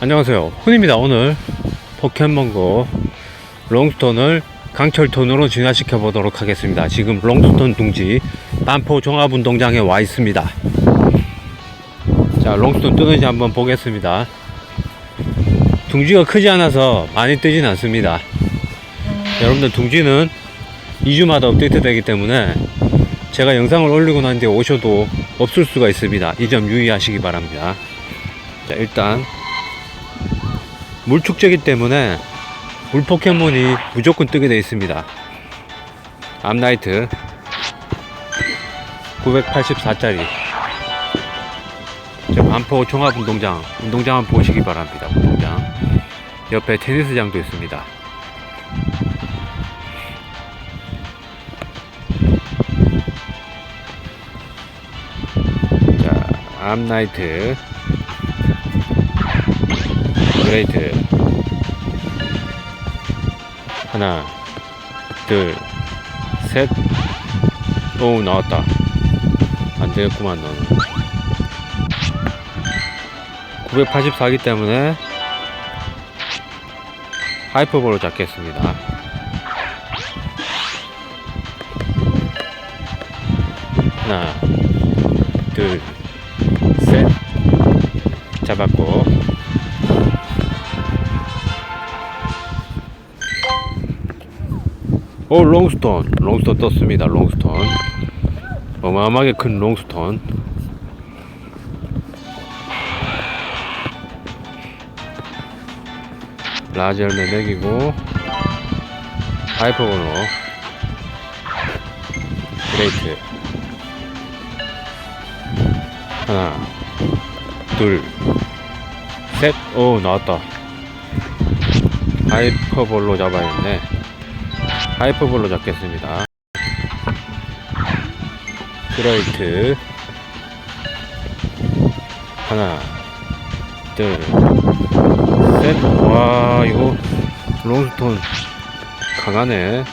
안녕하세요. 훈입니다 오늘. 포켓몬고 롱스톤을 강철톤으로 진화시켜 보도록 하겠습니다. 지금 롱스톤 둥지 반포 종합운동장에 와 있습니다. 자 롱스톤 뜨는지 한번 보겠습니다. 둥지가 크지 않아서 많이 뜨진 않습니다. 여러분들 둥지는 2주마다 업데이트 되기 때문에 제가 영상을 올리고 난 뒤에 오셔도 없을 수가 있습니다. 이 점 유의하시기 바랍니다. 자 일단 물 축제이기 때문에 물 포켓몬이 무조건 뜨게 되어 있습니다. 암나이트 984짜리 저 반포 종합운동장 운동장 한번 보시기 바랍니다. 운동장 옆에 테니스장도 있습니다. 자, 암나이트 그레이트 하나 둘셋 오 나왔다. 안되겠구만 너는. 984기 때문에 하이퍼볼로 잡겠습니다. 하나 오 롱스톤. 롱스톤 떴습니다 롱스톤. 어마어마하게 큰 롱스톤. 라지 열매 먹이고 하이퍼볼로 그레이트. 하나 둘셋오 나왔다. 하이퍼볼로 잡아야겠네 하이퍼볼로 잡겠습니다. 스트라이트. 하나 둘셋와 이거 롱스톤 강하네.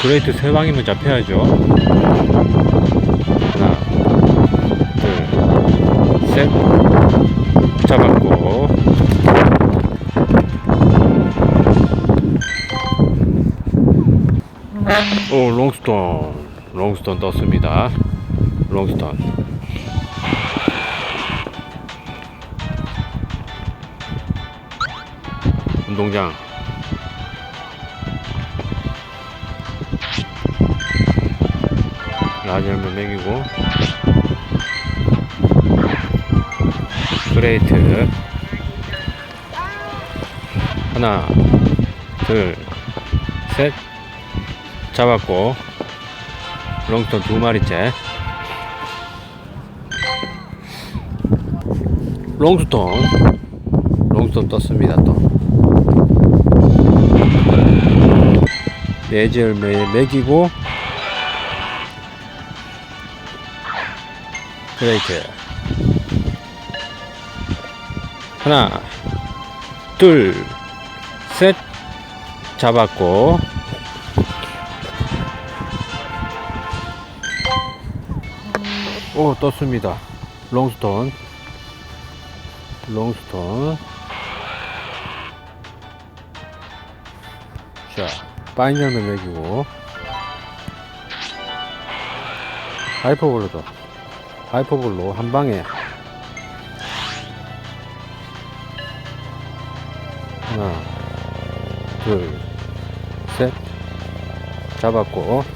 그레이트 세 방이면 잡혀야죠. 하나 둘셋. 잡았고 오 롱스톤. 롱스톤 떴습니다. 롱스톤. 운동장. 라지 한번 먹이고. 그레이트. 하나 둘셋 잡았고 롱스톤 두 마리째. 롱스톤. 롱스톤 떴습니다 또. 네지 열매에 먹이고 그레이트 하나 둘 셋 잡았고 오 떴습니다. 롱스톤. 롱스톤. 자 파인열매 먹이고. 하이퍼볼로도 하이퍼볼로 한방에. 하나 둘 셋. 잡았고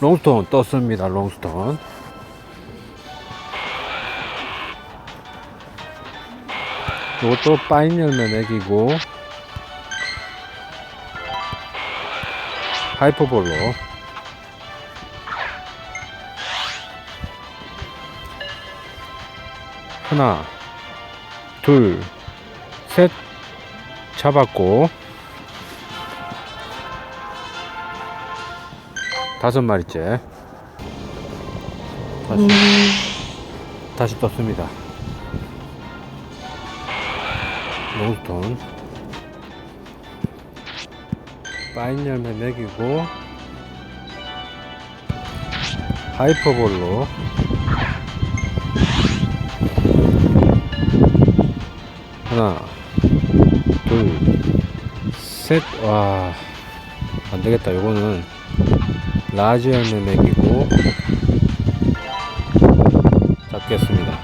롱스톤 떴습니다 롱스톤. 이것도 파인 열매 먹이고 하이퍼볼로. 하나 둘 셋 잡았고 다섯 마리째. 다시 다시 떴습니다. 롱스톤 파인 열매 먹이고 하이퍼볼로. 하나 둘 셋 와 안되겠다. 요거는 라지 열매 먹이고 잡겠습니다.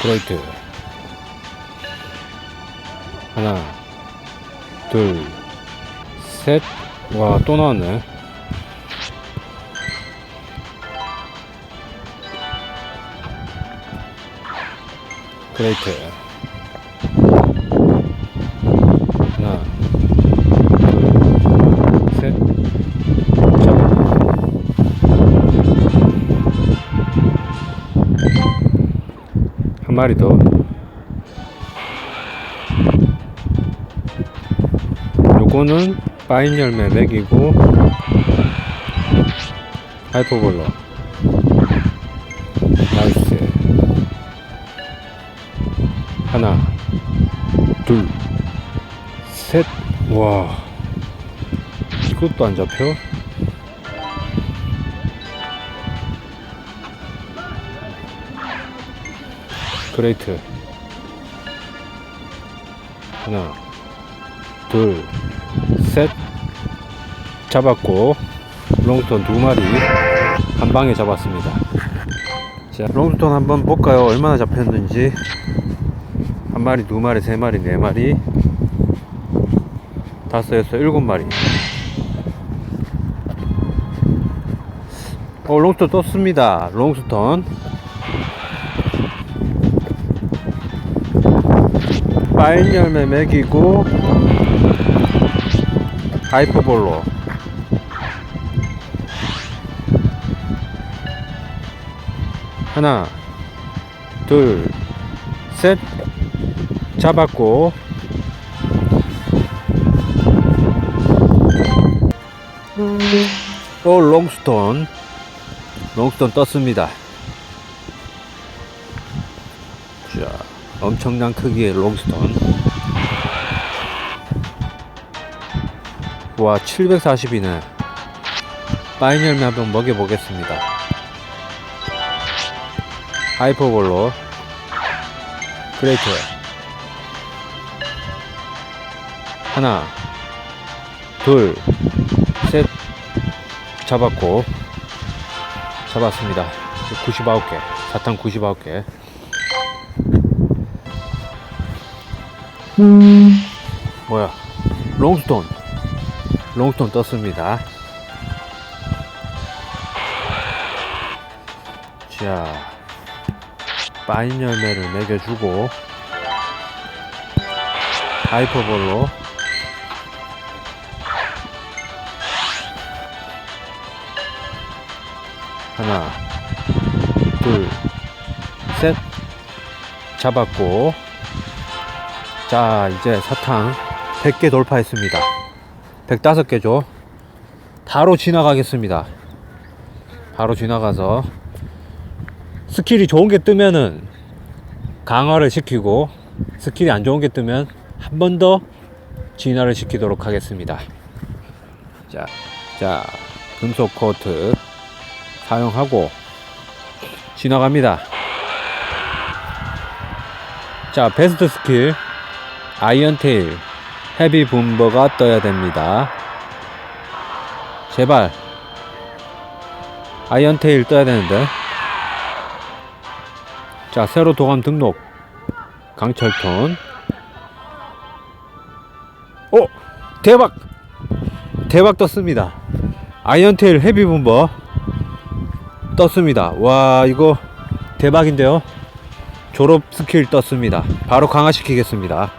브레이트. 하나 둘셋와 또 나왔네. 그레이트 한 마리 더. 요거는 파인 열매 맥이고 하이퍼볼러 나이스. 하나 둘 셋와. 이것도 안 잡혀 그레이트. 하나 둘 셋. 잡았고 롱스톤 두 마리 한 방에 잡았습니다. 자 롱스톤 한번 볼까요? 얼마나 잡혔는지. 한 마리 두 마리 세 마리 네 마리. 다섯 여섯 일곱 마리. 어 롱스톤 떴습니다. 롱스톤 파인 열매 먹이고 하이퍼볼로. 하나 둘 셋. 잡았고. 또 롱스톤. 롱스톤 떴습니다 엄청난 크기의 롱스톤. 와 740이네. 파인 열매 한번 먹여보겠습니다. 하이퍼볼로. 그레이트. 하나 둘 셋. 잡았고. 잡았습니다. 99개. 사탕 99개 뭐야? 롱스톤. 롱스톤 떴습니다. 자 파인 열매를 먹여주고 하이퍼볼로 하나 둘 셋 잡았고 자 이제 사탕 100개 돌파했습니다. 105개죠. 바로 지나가겠습니다. 바로 지나가서 스킬이 좋은 게 뜨면은 강화를 시키고 스킬이 안 좋은 게 뜨면 한 번 더 진화를 시키도록 하겠습니다. 자, 자 금속 코트 사용하고 지나갑니다. 자 베스트 스킬 아이언테일 헤비 분버가 떠야 됩니다. 제발. 아이언테일 떠야 되는데. 자 새로 도감 등록. 강철톤. 오 대박! 대박 떴습니다. 아이언테일 헤비 분버 떴습니다. 와 이거 대박인데요? 졸업 스킬 떴습니다. 바로 강화시키겠습니다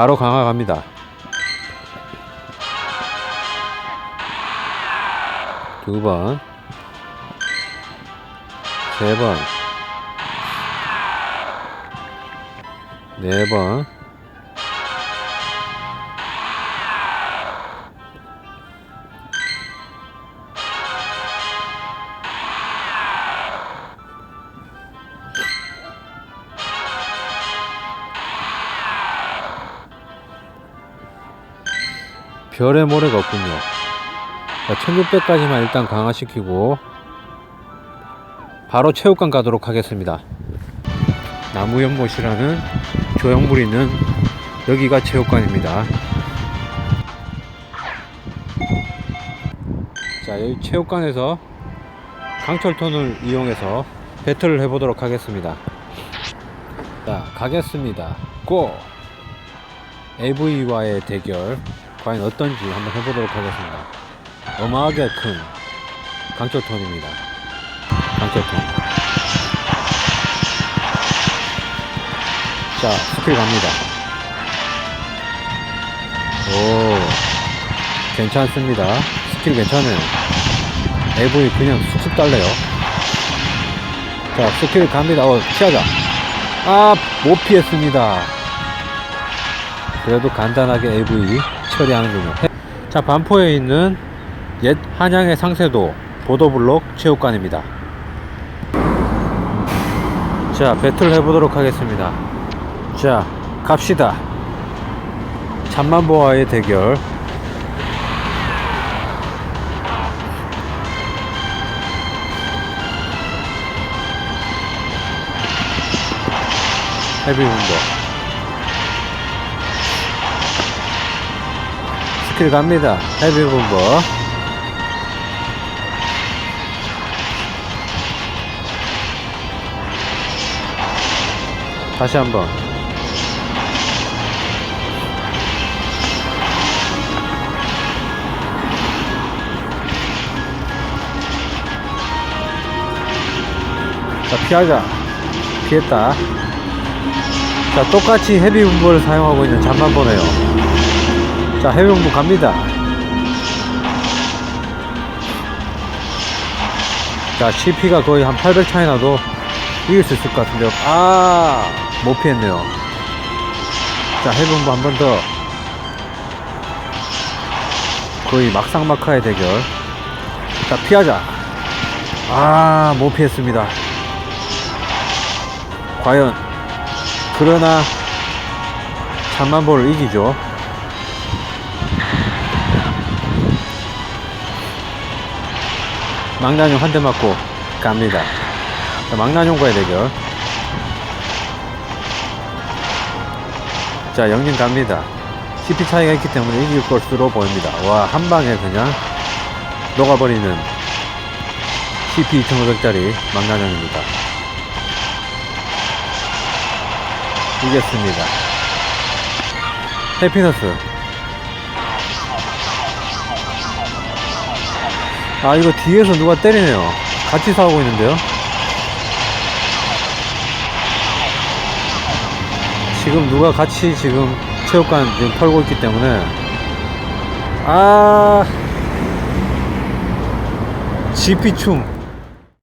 바로 강화 갑니다. 두 번, 세 번, 네 번, 별의 모래가 없군요. 1600까지만 일단 강화시키고 바로 체육관 가도록 하겠습니다. 나무 연못이라는 조형물 있는 여기가 체육관입니다. 자, 여기 체육관에서 강철톤을 이용해서 배틀을 해보도록 하겠습니다. 자, 가겠습니다. 고! AV와의 대결 과연 어떤지 한번 해보도록 하겠습니다. 어마하게 큰 강철톤입니다. 강철톤. 자, 스킬 갑니다. 오, 괜찮습니다. 스킬 괜찮아요. AV 그냥 쑥쑥 달래요. 자, 스킬 갑니다. 어, 피하자. 아, 못 피했습니다. 그래도 간단하게 AV 처리하는군요. 자, 반포에 있는 옛 한양의 상세도 보도블록 체육관입니다. 자, 배틀 해보도록 하겠습니다. 자, 갑시다. 잠만보와의 대결. 헤비 문버. 스킬 갑니다. 헤비 문버. 다시 한번. 자, 피하자. 피했다. 자, 똑같이 헤비 분부를 사용하고 있는 잠만 보네요. 자, 분부 갑니다. 자, CP가 거의 한 800 차이 나도 이길 수 있을 것 같은데요. 아, 못 피했네요. 자, 분부 한 번 더. 거의 막상막하의 대결. 자, 피하자. 아, 못 피했습니다. 과연 그러나 잠만보를 이기죠. 망나뇽 한 대 맞고 갑니다. 자, 망나뇽과의 대결. 자, 영진 갑니다. CP 차이가 있기 때문에 이길 것으로 보입니다. 와, 한 방에 그냥 녹아버리는 CP 2500짜리 망나뇽입니다. 이겼습니다. 해피너스. 아, 이거 뒤에서 누가 때리네요. 같이 싸우고 있는데요. 지금 누가 같이 지금 체육관 지금 털고 있기 때문에. 아. GP춤.